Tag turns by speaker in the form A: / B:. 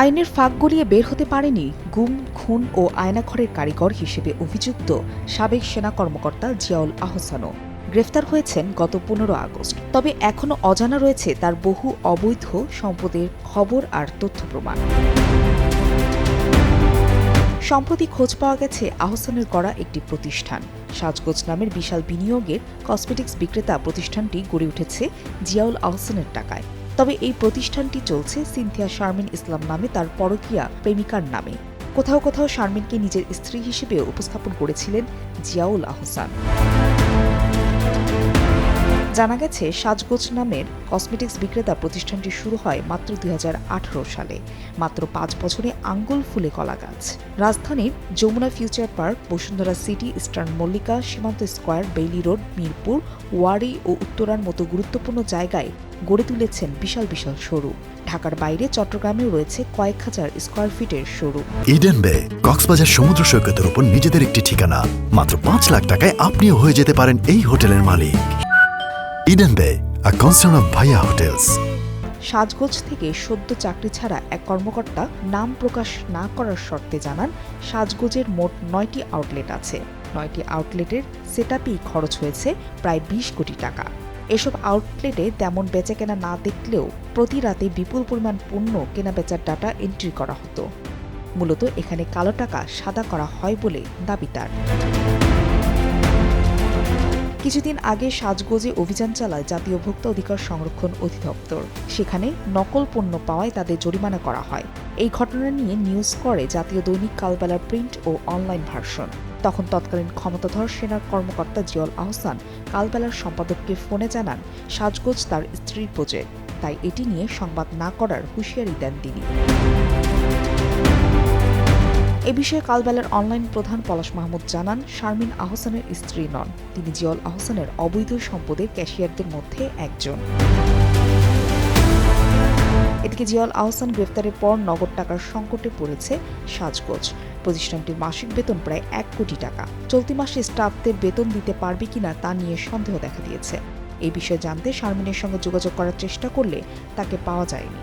A: আইনের ফাঁক গলিয়ে বের হতে পারেনি গুম, খুন ও আয়নাঘরের কারিগর হিসেবে অভিযুক্ত সাবেক সেনা কর্মকর্তা জিয়াউল আহসানও। গ্রেফতার হয়েছেন গত পনেরো আগস্ট। তবে এখনও অজানা রয়েছে তার বহু অবৈধ সম্পদের খবর আর তথ্য প্রমাণ। সম্প্রতি খোঁজ পাওয়া গেছে আহসানের করা একটি প্রতিষ্ঠান। সাজগোজ নামের বিশাল বিনিয়োগের কসমেটিক্স বিক্রেতা প্রতিষ্ঠানটি গড়ে উঠেছে জিয়াউল আহসানের টাকায়। তবে এই প্রতিষ্ঠানটি চলছে সিনথিয়া শারমিন ইসলাম নামে তার পরকীয়া প্রেমিকার নামে। কোথাও কোথাও শারমিনকে নিজের স্ত্রী হিসেবে উপস্থাপন করেছিলেন জিয়াউল আহসান। জানা গেছে, সাজগোজ নামের কসমেটিক্স বিক্রেতা প্রতিষ্ঠানটি শুরু হয় মাত্র দুই হাজার আঠারো সালে। মাত্র পাঁচ বছরে আঙ্গুল ফুলে কলা গাছ। রাজধানীর Jamuna future park, Bashundhara city, eastern Mallika, Shimanto square, Bailey road, Mirpur, Wari ও উত্তরার মতো গুরুত্বপূর্ণ জায়গায় গড়ে তুলেছেন বিশাল বিশাল শোরুম ঢাকার বাইরে চট্টগ্রামেও রয়েছে কয়েক হাজার স্কোয়ার ফিটের শোরুম
B: ইডেন বে কক্সবাজার সমুদ্র সৈকতের উপর নিজেদের একটি ঠিকানা। মাত্র পাঁচ লাখ টাকায় আপনিও হয়ে যেতে পারেন এই হোটেলের মালিক। Eden Bay a concern of Bhaiya hotels
A: সাজগোজ থেকে সদ্য চাকরি ছাড়া এক কর্মকর্তা নাম প্রকাশ না করার শর্তে জানান সাজগোজের মোট নয়টি আউটলেট আছে। নয়টি আউটলেটের সেটআপই খরচ হয়েছে প্রায় বিশ কোটি টাকা। এসব আউটলেটে তেমন বেচাকেনা না দেখলেও প্রতি রাতে বিপুল পরিমাণ পণ্য কেনাবেচার ডাটা এন্ট্রি করা হতো। মূলত এখানে কালো টাকা সাদা করা হয় বলে দাবি তার। কিছুদিন আগে সাজগোজে অভিযান চালায় জাতীয় ভোক্তা অধিকার সংরক্ষণ অধিদপ্তর। সেখানে নকল পণ্য পাওয়ায় তাদের জরিমানা করা হয়। এই ঘটনা নিয়ে নিউজ করে জাতীয় দৈনিক কালবেলার প্রিন্ট ও অনলাইন ভার্সন তখন তৎকালীন ক্ষমতাধর সেনার কর্মকর্তা জিয়ল আহসান কালবেলার সম্পাদককে ফোনে জানান, সাজগোজ তার স্ত্রীর প্রজেক্ট তাই এটি নিয়ে সংবাদ না করার হুঁশিয়ারি দেন তিনি। এ বিষয়ে কালবেলার অনলাইন প্রধান পলাশ মাহমুদ জানান, শারমিন আহসানের স্ত্রী নন। তিনি জিয়ল আহসানের অবৈধ সম্পদের ক্যাশিয়ারদের মধ্যে একজন। এদিকে জিয়াউল আহসান গ্রেফতারের পর নগদ টাকার সংকটে পড়েছে সাজগোজ। প্রতিষ্ঠানটির মাসিক বেতন প্রায় এক কোটি টাকা। চলতি মাসে স্টাফদের বেতন দিতে পারবে কিনা তা নিয়ে সন্দেহ দেখা দিয়েছে। এই বিষয়ে জানতে শারমিনের সঙ্গে যোগাযোগ করার চেষ্টা করলে তাকে পাওয়া যায়নি।